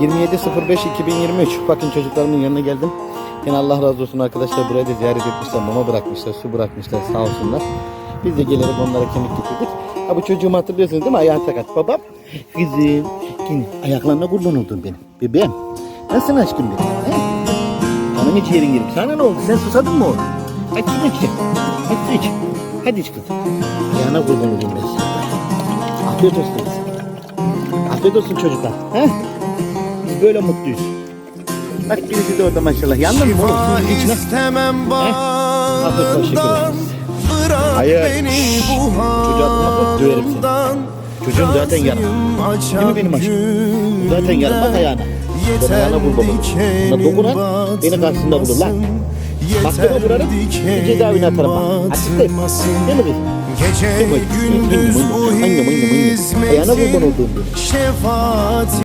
27.05.2023 Bakın çocuklarımın yanına geldim. Yine Allah razı olsun arkadaşlar buraya da ziyaret etmişler. Mama bırakmışlar, su bırakmışlar sağ olsunlar. Biz de gelerek onlara kemik getirdik. Ha bu çocuğumu hatırlıyorsunuz değil mi? Ayağı sakat. Babam, kızım. Kim? Ayaklarına kurban oldum benim. Bebeğim. Nasılsın aşkım benim? He? Canım hiç yerin yerim. Sana ne oldu? Sen susadın mı oğlum? Hadi su iç. Hadi su iç. Hadi iç kızım. Ayağına kurban olayım ben sana. Afiyet olsun. Afiyet olsun çocuklar. He? Böyle mutluyuz. Bak birisi de orada maşallah. Yandın mı oğlum? Şunun içine. istemem bağından Bırak Hayır. beni bu halimden Çocuğum zaten. Razıyım Değil mi benim aşkım? Zaten yarım. Bak ayağına. Ben ayağına vur babamı. Buna dokunan beni karşısında bulur lan. Mahkeme vurarım. Bir cezaevine atarım bak. Açık değil. Değil mi? Gece gündüz bu hizmetin. Şefaatin